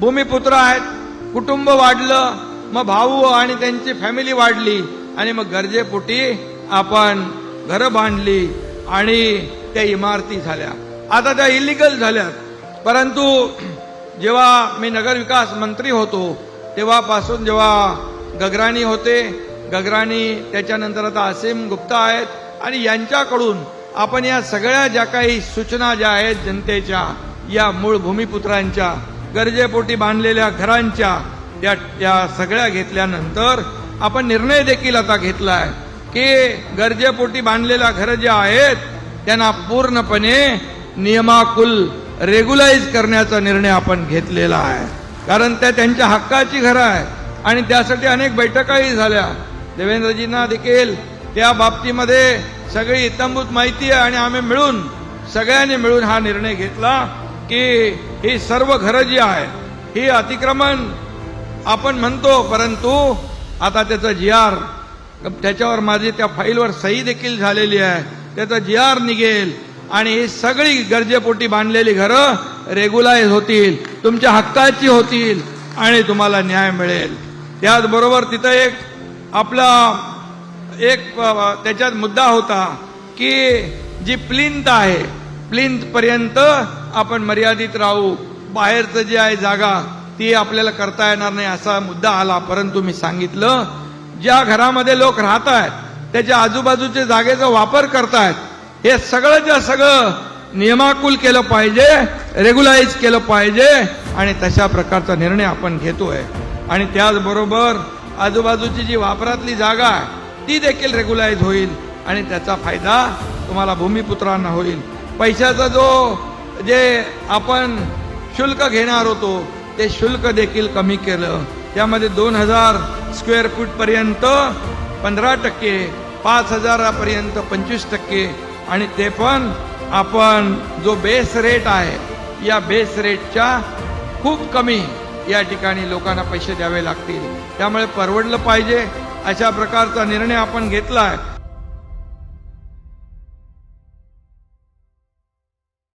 भूमिपुत्र आहेत कुटुंब वाढलं मग भाऊ आणि त्यांची फॅमिली वाढली आणि मग गरजेपोटी आपण घरं बांधली आणि त्या इमारती झाल्या. आता त्या इलिगल झाल्यात. परंतु जेव्हा मी नगरविकास मंत्री होतो तेव्हापासून जेव्हा गगराणी होते गगराणी त्याच्यानंतर आता असीम गुप्ता आहेत आणि यांच्याकडून आपण या सगळ्या ज्या काही सूचना ज्या आहेत जनतेच्या या मूळ भूमिपुत्रांच्या गरजेपोटी बांधलेल्या घरांच्या त्या त्या सगळ्या घेतल्यानंतर आपण निर्णय देखील आता घेतलाय की गरजेपोटी बांधलेल्या घरं ज्या आहेत त्यांना पूर्णपणे नियमाकुल रेग्युलाइज करण्याचा निर्णय आपण घेतलेला आहे. कारण त्या त्यांच्या हक्काची घरं आहे आणि त्यासाठी अनेक बैठकाही झाल्या. देवेंद्रजींना देखील त्या बाबतीमध्ये सगळी इतंभूत माहिती आहे आणि आम्ही मिळून सगळ्यांनी मिळून हा निर्णय घेतला. की ही सर्व घरं जी आहेत ही अतिक्रमण आपण म्हणतो परंतु आता त्याचं जी आर त्याच्यावर माझी त्या फाईलवर सही देखील झालेली आहे. त्याचं जी आर निघेल आणि ही सगळी गरजेपोटी बांधलेली घरं रेग्युलाइज होतील तुमच्या हक्काची होतील आणि तुम्हाला न्याय मिळेल. त्याचबरोबर तिथं एक आपला एक त्याच्यात मुद्दा होता की जी प्लिंत आहे प्लिंतपर्यंत आपण मर्यादित राहू. बाहेरचं जे आहे जागा ती आपल्याला करता येणार नाही असा मुद्दा आला. परंतु मी सांगितलं ज्या घरामध्ये लोक राहत आहेत त्याच्या आजूबाजूच्या जागेचा वापर करतायत हे सगळं ज्या सगळं नियमाकुल केलं पाहिजे रेग्युलाइज केलं पाहिजे आणि तशा प्रकारचा निर्णय आपण घेतोय. आणि त्याचबरोबर आजूबाजूची जी वापरातली जागा आहे ती देखील रेग्युलाइज होईल आणि त्याचा फायदा तुम्हाला भूमिपुत्रांना होईल. पैशाचा जो जे आपण शुल्क घेणार होतो ते शुल्क देखील कमी केलं. त्यामध्ये दोन हजार स्क्वेअर फूटपर्यंत पंधरा टक्के पाच हजारापर्यंत पंचवीस टक्के. आणि ते पण आपण जो बेस रेट आहे या बेस रेटच्या खूप कमी या ठिकाणी लोकांना पैसे द्यावे लागतील. त्यामुळे परवडलं पाहिजे. अशा प्रकारचा निर्णय आपण घेतला आहे